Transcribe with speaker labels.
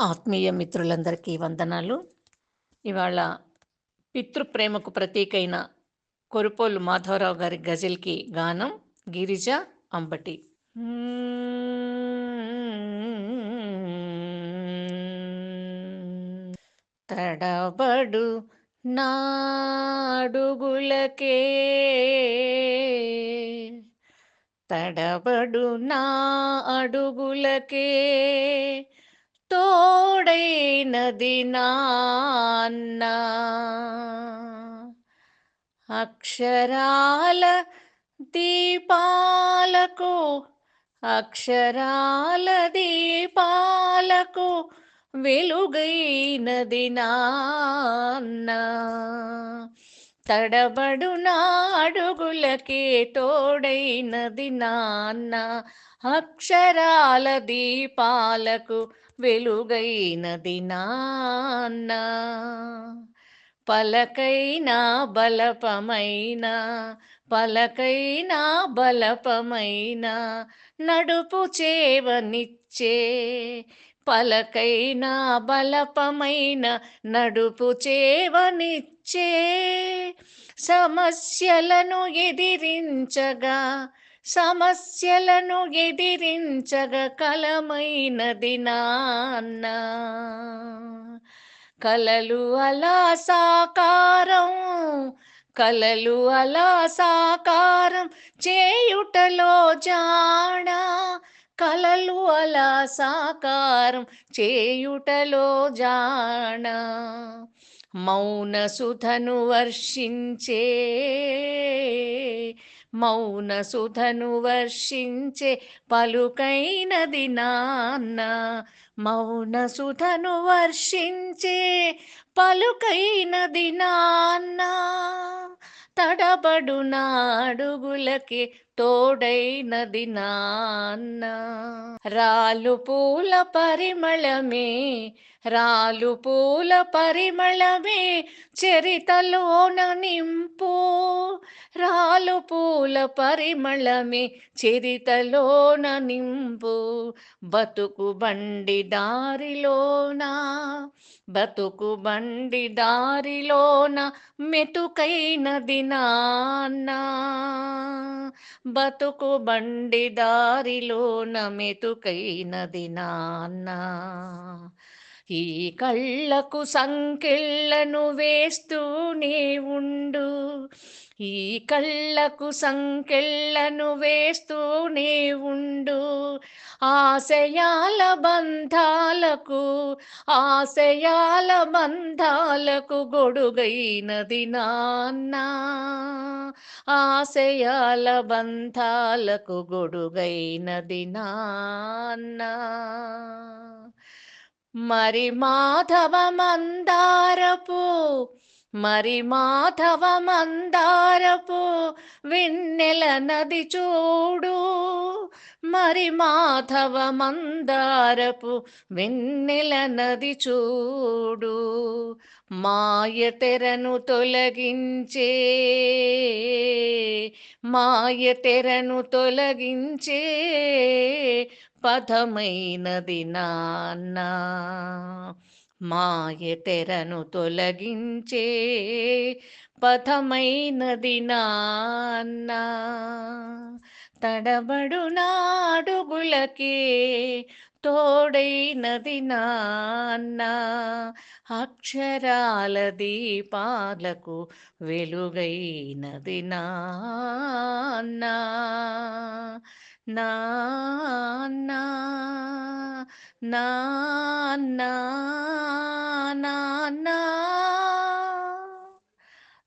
Speaker 1: ఆత్మీయ మిత్రులందరికీ వందనాలు. ఇవాళ పితృప్రేమకు ప్రతీకైన కొరుపోలు మాధవరావు గారి గజల్కి గానం గిరిజ అంబటి. తడబడు నాడుగులకే. తడబడు నా అడుగులకే తోడైనది నాన్న. అక్షరాల దీపాలకు అక్షరాల దీపాలకు వెలుగైనది నాన్నా. తడబడు నాడుగులకే తోడైనది నాన్న. అక్షరాల దీపాలకు వెలుగైనది నాన్న. పలకైనా బలపమైన పలకైనా బలపమైన నడుపు చేవనిచ్చే పలకైనా బలపమైన నడుపు చేవనిచ్చే సమస్యలను ఎదిరించగా సమస్యలను ఎదిరించగా కలమైనది నాన్న. కలలు అలా సాకారం కలలు అలా సాకారం చేయుటలో జాణ. కలలు అలా సాకారం చేయుటలో జాణ. మౌనసుధను వర్షించే మౌనసుధను వర్షించే పలుకైనది నాన్న మౌనసుధను వర్షించే పలుకైనది నాన్న తడబడు నాడుగులకి తోడైనది నాన్న. రాలు పూల పరిమళమే రాలు పూల పరిమళమే చరితలోన నింపు. రాలు పూల పరిమళమే చరితలోన నింపు. బతుకు బండి దారిలోన బతుకు బండి దారిలోన మెతుకైనది నాన్న. బతుకు బండి దారిలోన మెతుకైనది నాన్న. ఈ కళ్ళకు సంకెళ్ళను వేస్తూనే ఉండు. ఈ కళ్ళకు సంకెళ్ళను వేస్తూనే ఉండు. ఆశయాల బంధాలకు ఆశయాల బంధాలకు గొడుగైనది నాన్న. ఆశయాల బంధాలకు గొడుగైనది నాన్న. మరి మాధవ మందారపు మరి మాధవ మందారపు విన్నెల నది చూడు మరి మాధవ మందారపు విన్నెల నది చూడు. మాయ తెరను తొలగించే మాయ తెరను తొలగించే పథమైనది నాన్న. మాయ తెరను తొలగించే పథమైనది నాన్న. తడబడు నాడుగులకే తోడైనది నాన్న. అక్షరాల దీపాలకు వెలుగైనది నాన్న. నాన్న. నాన్న. నాన్న.